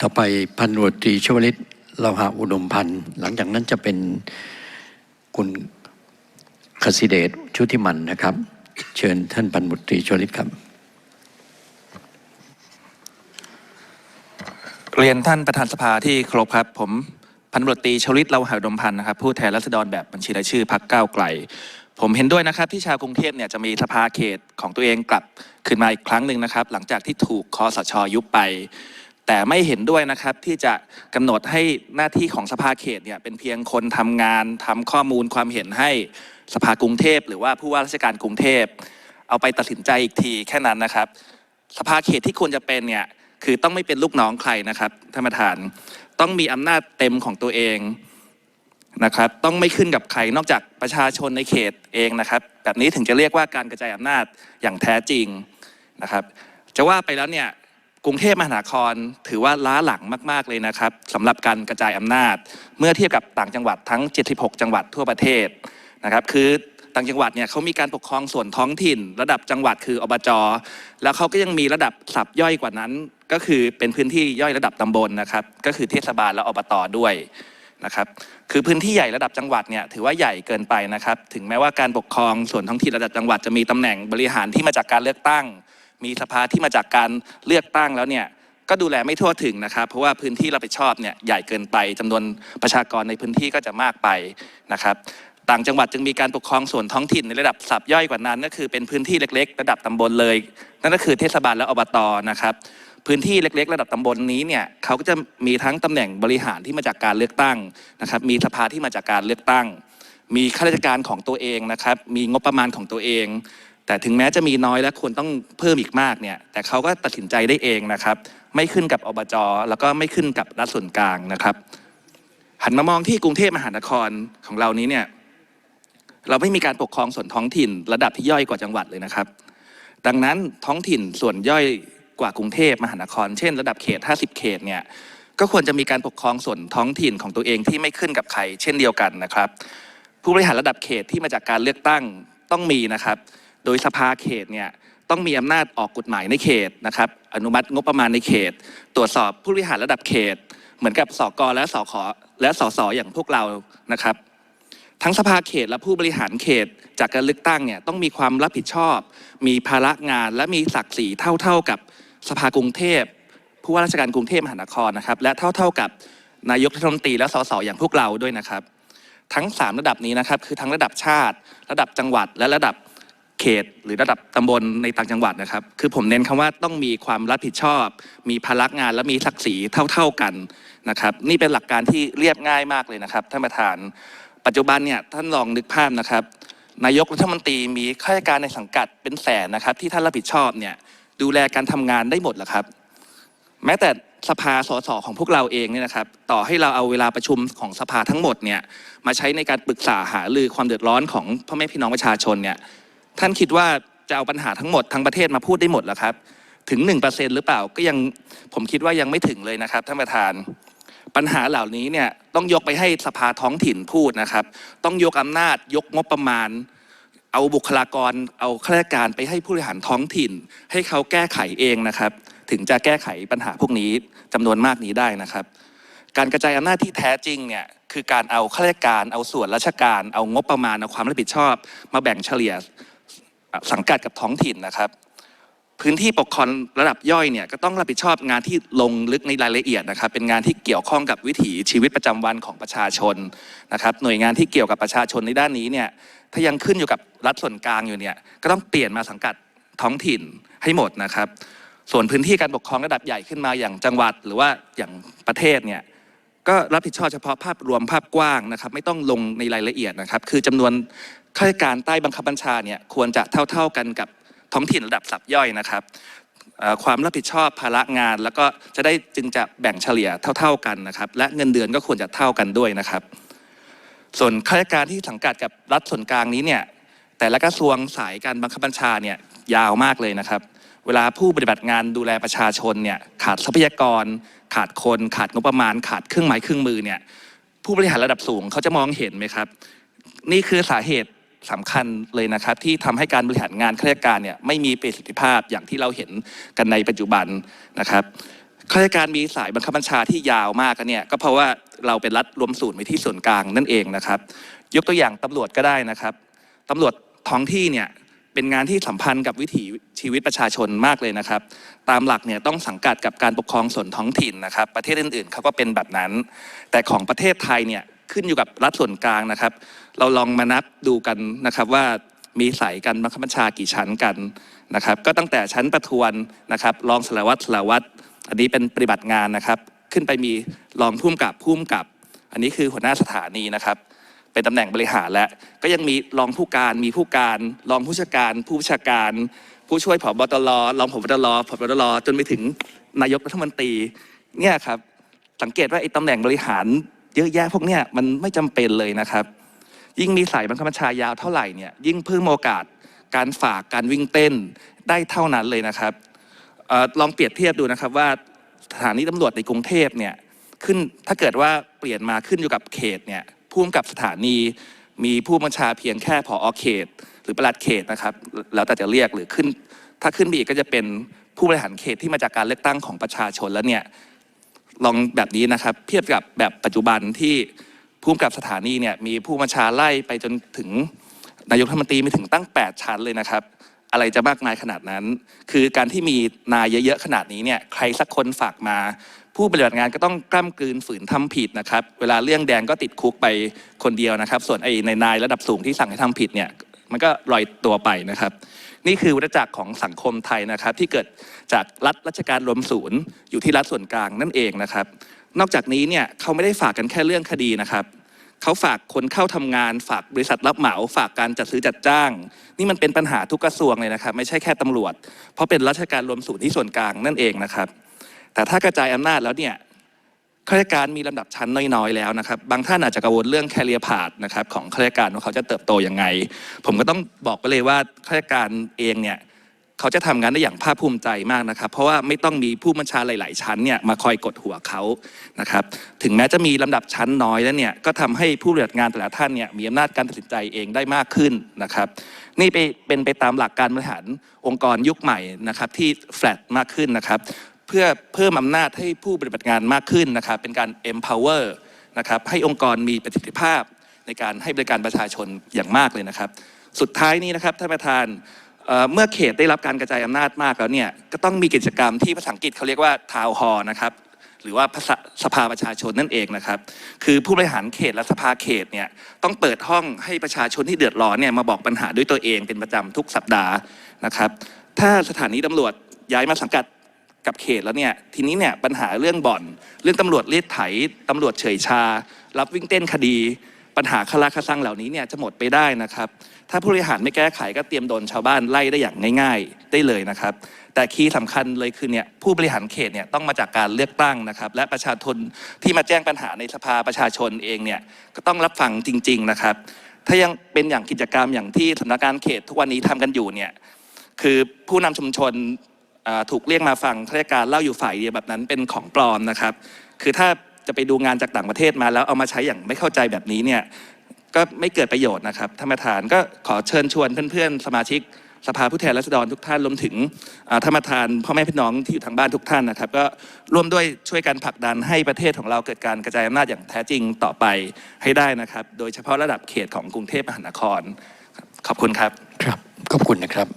ต่อไปพันวตรีชวลิตเราหาอุดมพันธ์หลังจากนั้นจะเป็นคุณคสิเดชชุติมันนะครับ เชิญท่านพันวตรีชวลิตครับ เรียนท่านประธานสภาที่เคารพครับ ผมพันวตรีชวลิตเลาหาดมพันธ์นะครับผู้แทนรัษฎรแบบบัญชีรายชื่อพักก้าวไกลผมเห็นด้วยนะครับที่ชาวกรุงเทพเนี่ยจะมีสภาเขตของตัวเองกลับคืนมาอีกครั้งหนึ่งนะครับ หลังจากที่ถูกคอสชยุบไป แต่ไม่เห็นด้วยนะครับที่จะกำหนดให้หน้าที่ของสภาเขตเนี่ยเป็นเพียงคนทำงานทำข้อมูลความเห็นให้สภากรุงเทพ หรือว่าผู้ว่าราชการกรุงเทพ เอาไปตัดสินใจอีกทีแค่นั้นนะครับ สภาเขตที่ควรจะเป็นเนี่ยคือต้องไม่เป็นลูกน้องใครนะครับท่านประธานต้องมีอำนาจเต็มของตัวเองนะครับ ต้องไม่ขึ้นกับใครนอกจากประชาชนในเขตเองนะครับ แบบนี้ถึงจะเรียกว่าการกระจายอำนาจอย่างแท้จริงนะครับ จะว่าไปแล้วเนี่ย กรุงเทพมหานครถือว่าล้าหลังมาก ๆ เลยนะครับสำหรับการกระจายอำนาจ เมื่อเทียบกับต่างจังหวัดทั้ง 76 จังหวัดทั่วประเทศนะครับ คือต่างจังหวัดเนี่ยเขามีการปกครองส่วนท้องถิ่น ระดับจังหวัดคืออบจแล้วเขาก็ยังมีระดับสับย่อยกว่านั้น ก็คือเป็นพื้นที่ย่อยระดับตำบลนะครับ ก็คือเทศบาลและอบตด้วยนะครับคือพื้นที่ใหญ่ระดับจังหวัดเนี่ยถือว่าใหญ่เกินไปนะครับ ถึงแม้ว่าการปกครองส่วนท้องถิ่นระดับจังหวัดจะมีตำแหน่งบริหารที่มาจากการเลือกตั้ง มีสภาที่มาจากการเลือกตั้งแล้วเนี่ยก็ดูแลไม่ทั่วถึงนะครับ เพราะว่าพื้นที่รับผิดชอบเนี่ยใหญ่เกินไปจำนวนประชากรในพื้นที่ก็จะมากไปนะครับต่างจังหวัดจึงมีการปกครองส่วนท้องถิ่นในระดับสับย่อยกว่านั้น ก็คือเป็นพื้นที่เล็ก ๆ ระดับตำบลเลย นั่นก็คือเทศบาลและอบตนะครับพื้นที่เล็ก ๆ ระดับตำบลนี้เนี่ยเขาก็จะมีทั้งตำแหน่งบริหารที่มาจากการเลือกตั้งนะครับมีสภาที่มาจากการเลือกตั้ง มีข้าราชการของตัวเองนะครับมีงบประมาณของตัวเอง แต่ถึงแม้จะมีน้อยและควรต้องเพิ่มอีกมากเนี่ยแต่เขาก็ตัดสินใจได้เองนะครับ ไม่ขึ้นกับอบจแล้วก็ไม่ขึ้นกับรัฐส่วนกลางนะครับหันมามองที่กรุงเทพมหานครของเรานี้เนี่ยเราไม่มีการปกครองส่วนท้องถิ่นระดับที่ย่อยกว่าจังหวัดเลยนะครับ ดังนั้นท้องถิ่นส่วนย่อยกว่ากรุงเทพมหานคร เช่น ระดับเขต 50 เขตเนี่ยก็ควรจะมีการปกครองส่วนท้องถิ่นของตัวเองที่ไม่ขึ้นกับใครเช่นเดียวกันนะครับ ผู้บริหารระดับเขตที่มาจากการเลือกตั้งต้องมีนะครับ โดยสภาเขตเนี่ยต้องมีอำนาจออกกฎหมายในเขตนะครับอนุมัติงบประมาณในเขต ตรวจสอบผู้บริหารระดับเขต เหมือนกับสกและสขและสสอย่างพวกเรานะครับ ทั้งสภาเขตและผู้บริหารเขต จากการเลือกตั้งเนี่ยต้องมีความรับผิดชอบ มีภาระงานและมีศักดิ์ศรีเท่าๆกับสภากรุงเทพผู้ว่าราชการกรุงเทพมหานครนะครับ และเท่าๆกับนายกรัฐมนตรีและสสอย่างพวกเราด้วยนะครับ ทั้ง 3 ระดับนี้นะครับคือทั้งระดับชาติ ระดับจังหวัดและระดับ เขตหรือระดับตำบลในต่างจังหวัดนะครับ คือผมเน้นคำว่าต้องมีความรับผิดชอบ มีภาระงานและมีศักดิ์ศรีเท่า ๆกันนะครับ นี่เป็นหลักการที่เรียบง่ายมากเลยนะครับท่านประธาน ปัจจุบันเนี่ยท่านลองนึกภาพนะครับ นายกรัฐมนตรีมีข้าราชการในสังกัดเป็นแสนนะครับ ที่ท่านรับผิดชอบเนี่ยดูแลการทำงานได้หมดหรอครับ แม้แต่สภาสสของพวกเราเองเนี่ยนะครับ ต่อให้เราเอาเวลาประชุมของสภาทั้งหมดเนี่ยมาใช้ในการปรึกษาหารือความเดือดร้อนของพ่อแม่พี่น้องประชาชนเนี่ย ท่านคิดว่าจะเอาปัญหาทั้งหมดทั้งประเทศมาพูดได้หมดหรอครับ ถึง 1%หรือเปล่าก็ยังผมคิดว่ายังไม่ถึงเลยนะครับท่านประธาน ปัญหาเหล่านี้เนี่ยต้องยกไปให้สภาท้องถิ่นพูดนะครับ ต้องยกอำนาจยกงบประมาณ เอาบุคลากร เอาข้าราชการไปให้ผู้บริหารท้องถิ่น ให้เขาแก้ไขเองนะครับ ถึงจะแก้ไขปัญหาพวกนี้จำนวนมากนี้ได้นะครับ การกระจายอำนาจที่แท้จริงเนี่ยคือการเอาข้าราชการ เอาส่วนราชการ เอางบประมาณ เอาความรับผิดชอบ มาแบ่งเฉลี่ย สังกัดกับท้องถิ่นนะครับ พื้นที่ปกครองระดับย่อยเนี่ยก็ต้องรับผิดชอบงานที่ลงลึกในรายละเอียดนะครับ เป็นงานที่เกี่ยวข้องกับวิถีชีวิตประจำวันของประชาชนนะครับ หน่วยงานที่เกี่ยวกับประชาชนในด้านนี้เนี่ยถ้ายังขึ้นอยู่กับรัฐส่วนกลางอยู่เนี่ยก็ต้องเปลี่ยนมาสังกัดท้องถิ่นให้หมดนะครับ ส่วนพื้นที่การปกครองระดับใหญ่ขึ้นมาอย่างจังหวัด หรือว่าอย่างประเทศเนี่ย ก็รับผิดชอบเฉพาะภาพรวมภาพกว้างนะครับ ไม่ต้องลงในรายละเอียดนะครับ คือจำนวนข้าราชการใต้บังคับบัญชาเนี่ยควรจะเท่า ๆกันกับท้องถิ่นระดับสับย่อยนะครับความรับผิดชอบภาระงาน แล้วก็จะได้จึงจะแบ่งเฉลี่ยเท่า ๆกันนะครับ และเงินเดือนก็ควรจะเท่ากันด้วยนะครับ ส่วนข้าราชการที่สังกัดกับรัฐส่วนกลางนี้เนี่ยแต่ละกระทรวงสายการบังคับบัญชาเนี่ยยาวมากเลยนะครับ เวลาผู้ปฏิบัติงานดูแลประชาชนเนี่ยขาดทรัพยากร ขาดคนขาดงบประมาณ ขาดเครื่องไม้เครื่องมือเนี่ยผู้บริหารระดับสูงเขาจะมองเห็นไหมครับ นี่คือสาเหตุสำคัญเลยนะครับที่ทำให้การบริหารงานข้าราชการเนี่ยไม่มีประสิทธิภาพอย่างที่เราเห็นกันในปัจจุบันนะครับข้าราชการมีสายบังคับบัญชาที่ยาวมากกันเนี่ยก็เพราะว่าเราเป็นรัฐรวมศูนย์ไว้ที่ส่วนกลางนั่นเองนะครับ ยกตัวอย่างตำรวจก็ได้นะครับตำรวจท้องที่เนี่ย เป็นงานที่สัมพันธ์กับวิถีชีวิตประชาชนมากเลยนะครับ ตามหลักเนี่ยต้องสังกัดกับการปกครองส่วนท้องถิ่นนะครับ ประเทศอื่นๆเขาก็เป็นแบบนั้น แต่ของประเทศไทยเนี่ยขึ้นอยู่กับรัฐส่วนกลางนะครับ เราลองมานับดูกันนะครับว่ามีสายกันบังคับบัญชากี่ชั้นกันนะครับ ก็ตั้งแต่ชั้นประทวนนะครับรองสารวัตรสารวัตรอันนี้เป็นปฏิบัติงานนะครับ ขึ้นไปมีรองผู้กำกับผู้กำกับ อันนี้คือหัวหน้าสถานีนะครับ เป็นตำแหน่งบริหารและก็ยังมีรองผู้การมีผู้การ รองผู้จัดการ ผู้ชาการ ผู้ช่วยผบตรรองผบตรผบตรจนไปถึงนายกรัฐมนตรีเนี่ยครับสังเกตว่าไอ้ตำแหน่งบริหารเยอะแยะพวกเนี้ยมันไม่จำเป็นเลยนะครับ ยิ่งมีสายบังคับบัญชายาวเท่าไหร่เนี่ยยิ่งเพิ่มโอกาสการฝากการวิ่งเต้นได้เท่านั้นเลยนะครับออลองเปรียบเทียบดูนะครับว่าสถานีตำรวจในกรุงเทพเนี่ยขึ้นถ้าเกิดว่าเปลี่ยนมาขึ้นอยู่กับเขตเนี่ย ผู้กำกับสถานี มีผู้บัญชาเพียงแค่ผอเขต หรือประหลัดเขตนะครับ แล้วแต่จะเรียกหรือขึ้น ถ้าขึ้นไปอีกก็จะเป็นผู้บริหารเขตที่มาจากการเลือกตั้งของประชาชนแล้วเนี่ยลองแบบนี้นะครับเทียบกับแบบปัจจุบันที่ผู้กำกับสถานีเนี่ยมีผู้บัญชาไล่ไปจนถึงนายกรัฐมนตรีมีถึงตั้ง 8 ชั้นเลยนะครับ อะไรจะมากมายขนาดนั้น คือการที่มีนายเยอะๆขนาดนี้เนี่ยใครสักคนฝากมา ผู้ปฏิบัติงานก็ต้องกล้ำกลืนฝืนทำผิดนะครับ เวลาเรื่องแดงก็ติดคุกไปคนเดียวนะครับ ส่วนไอ้ในนายระดับสูงที่สั่งให้ทำผิดเนี่ยมันก็ลอยตัวไปนะครับ นี่คือวัฏจักรของสังคมไทยนะครับ ที่เกิดจากรัฐราชการรวมศูนย์อยู่ที่รัฐส่วนกลางนั่นเองนะครับ นอกจากนี้เนี่ยเขาไม่ได้ฝากกันแค่เรื่องคดีนะครับเขาฝากคนเข้าทำงาน ฝากบริษัทรับเหมาฝากการจัดซื้อจัดจ้าง นี่มันเป็นปัญหาทุกกระทรวงเลยนะครับ ไม่ใช่แค่ตำรวจ เพราะเป็นราชการรวมศูนย์ที่ส่วนกลางนั่นเองนะครับ แต่ถ้ากระจายอำนาจแล้วเนี่ยข้าราชการมีลำดับชั้นน้อยๆแล้วนะครับ บางท่านอาจจะกังวลเรื่องแคเรียพาดนะครับของข้าราชการว่าเขาจะเติบโตยังไง ผมก็ต้องบอกไปเลยว่าข้าราชการเองเนี่ยเขาจะทำงานได้อย่างภาคภูมิใจมากนะครับ เพราะว่าไม่ต้องมีผู้บัญชาหลาย ๆ ชั้นเนี่ยมาคอยกดหัวเขานะครับ ถึงแม้จะมีลำดับชั้นน้อยแล้วเนี่ยก็ทำให้ผู้ปฏิบัติงานแต่ละท่านเนี่ยมีอำนาจการตัดสินใจเองได้มากขึ้นนะครับ นี่ไปเป็นไปตามหลักการบริหารองค์กรยุคใหม่นะครับที่แฟลตมากขึ้นนะครับ เพื่อเพิ่มอำนาจให้ผู้ปฏิบัติงานมากขึ้นนะครับ เป็นการ empower นะครับให้องค์กรมีประสิทธิภาพในการให้บริการประชาชนอย่างมากเลยนะครับ สุดท้ายนี้นะครับท่านประธานเเมื่อเขตได้รับการกระจายอำนาจมากแล้วเนี่ยก็ต้องมีกิจกรรมที่ภาษาอังกฤษเขาเรียกว่า town hall นะครับหรือว่าภาษาสภาประชาชนนั่นเองนะครับ คือผู้บริหารเขตและสภาเขตเนี่ยต้องเปิดห้องให้ประชาชนที่เดือดร้อนเนี่ยมาบอกปัญหาด้วยตัวเองเป็นประจำทุกสัปดาห์นะครับ ถ้าสถานีตำรวจย้ายมาสังกัด กับเขตแล้วเนี่ยทีนี้เนี่ยปัญหาเรื่องบ่อน เรื่องตำรวจเลียดไถตำรวจเฉยชา รับวิ่งเต้นคดี ปัญหาคาราคาซังเหล่านี้เนี่ยจะหมดไปได้นะครับ ถ้าผู้บริหารไม่แก้ไขก็เตรียมโดนชาวบ้านไล่ได้อย่างง่าย ๆ ได้เลยนะครับ แต่คีย์สำคัญเลยคือเนี่ยผู้บริหารเขตเนี่ยต้องมาจากการเลือกตั้งนะครับ และประชาชนที่มาแจ้งปัญหาในสภาประชาชนเองเนี่ยก็ต้องรับฟังจริง ๆนะครับ ถ้ายังเป็นอย่างกิจกรรมอย่างที่สำนักงานเขตทุกวันนี้ทำกันอยู่เนี่ยคือผู้นำชุมชน ถูกเรียกมาฟังข้าราชการเล่าอยู่ฝ่ายเดียวแบบนั้นเป็นของปลอมนะครับ คือถ้าจะไปดูงานจากต่างประเทศมาแล้วเอามาใช้อย่างไม่เข้าใจแบบนี้เนี่ยก็ไม่เกิดประโยชน์นะครับท่านประธานก็ขอเชิญชวนเพื่อนๆ สมาชิกสภาผู้แทนราษฎรทุกท่านรวมถึงอ่าท่านประธานพ่อแม่พี่น้องที่อยู่ทางบ้านทุกท่านนะครับ ก็ร่วมด้วยช่วยกันผลักดันให้ประเทศของเราเกิดการกระจายอำนาจอย่างแท้จริงต่อไปให้ได้นะครับ โดยเฉพาะระดับเขตของกรุงเทพมหานคร ขอบคุณครับ ครับ ขอบคุณนะครับ